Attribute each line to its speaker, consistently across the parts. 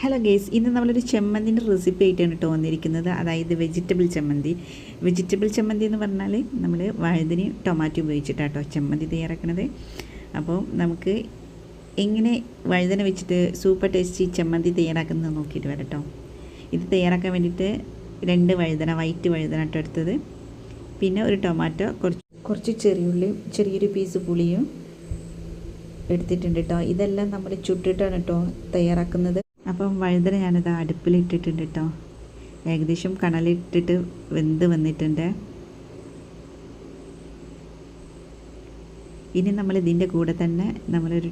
Speaker 1: Hello guys ഇന്ന് നമ്മളൊരു ചെമ്മന്തിന്റെ recipe ആയിട്ടാണ് കേട്ടോ വന്നിരിക്കുന്നത്. അതായത് വെജിറ്റബിൾ ചമ്മന്തി. വെജിറ്റബിൾ ചമ്മന്തി എന്ന് പറഞ്ഞാൽ നമ്മൾ വഴുതിന് ടൊമാറ്റോ ഉപയോഗിച്ചിട്ടാണ് കേട്ടോ ചമ്മന്തി തയ്യാറാക്കണത്. അപ്പോൾ നമുക്ക് എങ്ങനെ വഴുതന വെച്ചിട്ട് സൂപ്പർ ടേസ്റ്റി ചമ്മന്തി തയ്യാറാക്കുന്നത് നോക്കിയിട്ട് വരട്ടോ. ഇത് തയ്യാറാക്കാൻ വേണ്ടിയിട്ട് രണ്ട് വഴുതന വൈറ്റ് വഴുതന കേട്ടോ എടുത്തത്. പിന്നെ ഒരു ടൊമാറ്റോ കുറച്ച് കുറച്ച് ചെറിയുള്ളിയും ചെറിയൊരു പീസ് പുളിയും എടുത്തിട്ടുണ്ട് കേട്ടോ ഇതെല്ലാം നമ്മൾ ചുട്ടിട്ടാണ് കേട്ടോ തയ്യാറാക്കുന്നത്. അപ്പം വഴുതന ഞാനത് അടുപ്പിലിട്ടിട്ടുണ്ട് കേട്ടോ ഏകദേശം കണലിട്ടിട്ട് വെന്ത് വന്നിട്ടുണ്ട്. ഇനി നമ്മൾ ഇതിന്റെ കൂടെ തന്നെ നമ്മളൊരു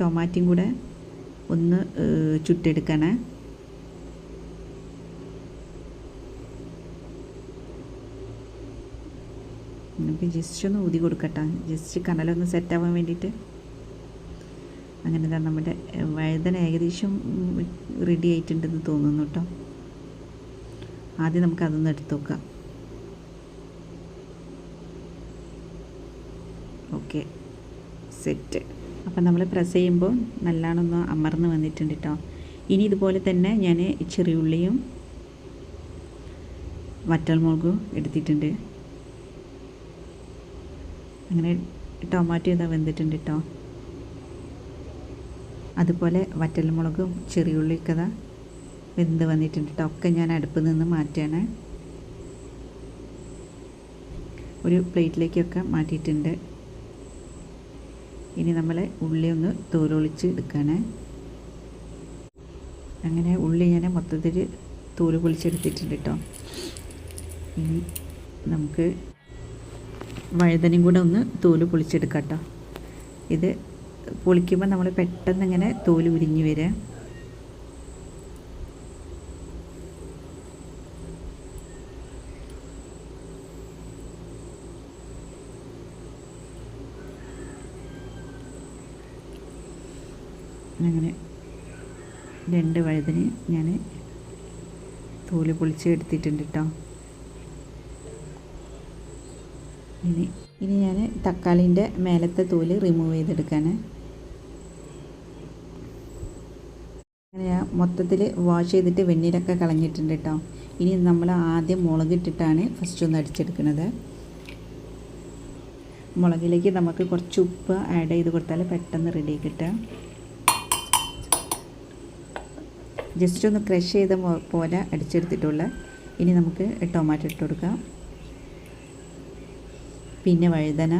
Speaker 1: ടൊമാറ്റോയും കൂടെ ഒന്ന് ചുട്ടെടുക്കണേ. നമുക്ക് ജസ്റ്റ് ഒന്ന് ഊതി കൊടുക്കട്ടെ. ജസ്റ്റ് കനലൊന്ന് സെറ്റാവാൻ വേണ്ടിയിട്ട്. അങ്ങനെ തന്നെ നമ്മുടെ വഴുതന ഏകദേശം റെഡി ആയിട്ടുണ്ടെന്ന് തോന്നുന്നു കേട്ടോ ആദ്യം നമുക്ക് അതൊന്ന് എടുത്തു നോക്കാം. ഓക്കെ. സെറ്റ്. അപ്പം നമ്മൾ പ്രസ് ചെയ്യുമ്പോൾ നല്ലോണമൊന്ന് അമർന്ന് വന്നിട്ടുണ്ട് കേട്ടോ ഇനി ഇതുപോലെ തന്നെ ഞാൻ ചെറിയുള്ളിയും വറ്റൽമുളകും എടുത്തിട്ടുണ്ട്. അങ്ങനെ ടൊമാറ്റോ ഇതാ വെന്തിട്ടുണ്ട് കേട്ടോ അതുപോലെ വറ്റൽമുളകും ചെറിയുള്ളിക്കത വെന്ത് വന്നിട്ടുണ്ട്. കേട്ടോ ഒക്കെ ഞാൻ അടുപ്പിൽ നിന്ന് മാറ്റുകയാണ് ഒരു പ്ലേറ്റിലേക്കൊക്കെ മാറ്റിയിട്ടുണ്ട്. ഇനി നമ്മൾ ഉള്ളി ഒന്ന് തോലൊളിച്ച് എടുക്കണേ. അങ്ങനെ ഉള്ളി ഞാൻ മൊത്തത്തിൽ തോൽ പൊളിച്ചെടുത്തിട്ടുണ്ട് കേട്ടോ ഇനി നമുക്ക് വഴുതനയും കൂടെ ഒന്ന് തോൽ പൊളിച്ചെടുക്കാം കേട്ടോ ഇത് പൊളിക്കുമ്പോൾ നമ്മൾ പെട്ടെന്ന് ഇങ്ങനെ തോൽ ഉരിഞ്ഞു വരിക അങ്ങനെ രണ്ട് വഴുതിന് ഞാൻ തോൽ പൊളിച്ച് എടുത്തിട്ടുണ്ട് കേട്ടോ ഇനി ഇനി ഞാൻ തക്കാളിന്റെ മേലത്തെ തോൽ റിമൂവ് ചെയ്തെടുക്കാണ് അങ്ങനെ മൊത്തത്തിൽ വാഷ് ചെയ്തിട്ട് വെണ്ണീരൊക്കെ കളഞ്ഞിട്ടുണ്ട് കേട്ടോ ഇനി നമ്മൾ ആദ്യം മുളകിട്ടിട്ടാണ് ഫസ്റ്റ് ഒന്ന് അടിച്ചെടുക്കുന്നത് മുളകിലേക്ക് നമുക്ക് കുറച്ച് ഉപ്പ് ആഡ് ചെയ്ത് കൊടുത്താൽ പെട്ടെന്ന് റെഡി കിട്ടുക. ജസ്റ്റ് ഒന്ന് ക്രഷ് ചെയ്ത പോലെ അടിച്ചെടുത്തിട്ടുള്ള. ഇനി നമുക്ക് ടൊമാറ്റോ ഇട്ട് കൊടുക്കാം. പിന്നെ വഴുതന.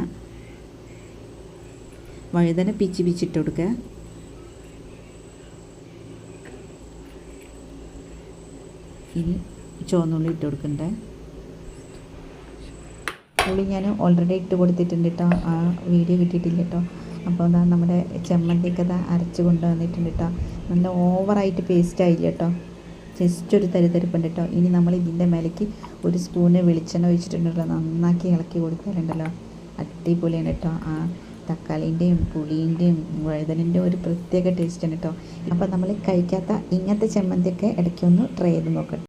Speaker 1: വഴുതന പിച്ചി പിച്ചിട്ട് കൊടുക്കുക. ഇനി ചുവന്നുള്ളി ഇട്ട് കൊടുക്കണ്ടേ? ഉള്ളി ഞാൻ ഓൾറെഡി ഇട്ട് കൊടുത്തിട്ടുണ്ട് കേട്ടോ ആ വീഡിയോ കിട്ടിയിട്ടില്ല കേട്ടോ അപ്പോൾ എന്താ നമ്മുടെ ചെമ്മന്തി കഥ അരച്ച് കൊണ്ടുവന്നിട്ടുണ്ട് കേട്ടോ നല്ല ഓവറായിട്ട് പേസ്റ്റ് ആയില്ല കേട്ടോ ജസ്റ്റ് ഒരു തരിതരിപ്പുണ്ട് കേട്ടോ ഇനി നമ്മൾ ഇതിന്റെ മേലേക്ക് ഒരു സ്പൂണ് വെളിച്ചെണ്ണ ഒഴിച്ചിട്ടുണ്ടല്ലോ. നന്നാക്കി ഇളക്കി കൊടുക്കാറുണ്ടല്ലോ അടിപൊളിയാണ് കേട്ടോ ആ തക്കാളിന്റെയും പുളിന്റെയും വഴുതലിന്റെയും ഒരു പ്രത്യേക ടേസ്റ്റാണ് കേട്ടോ അപ്പോൾ നമ്മൾ കഴിക്കാത്ത ഇങ്ങനത്തെ ചെമ്മന്തിയൊക്കെ ഇടയ്ക്കൊന്ന് ട്രൈ ചെയ്ത് നോക്കട്ടെ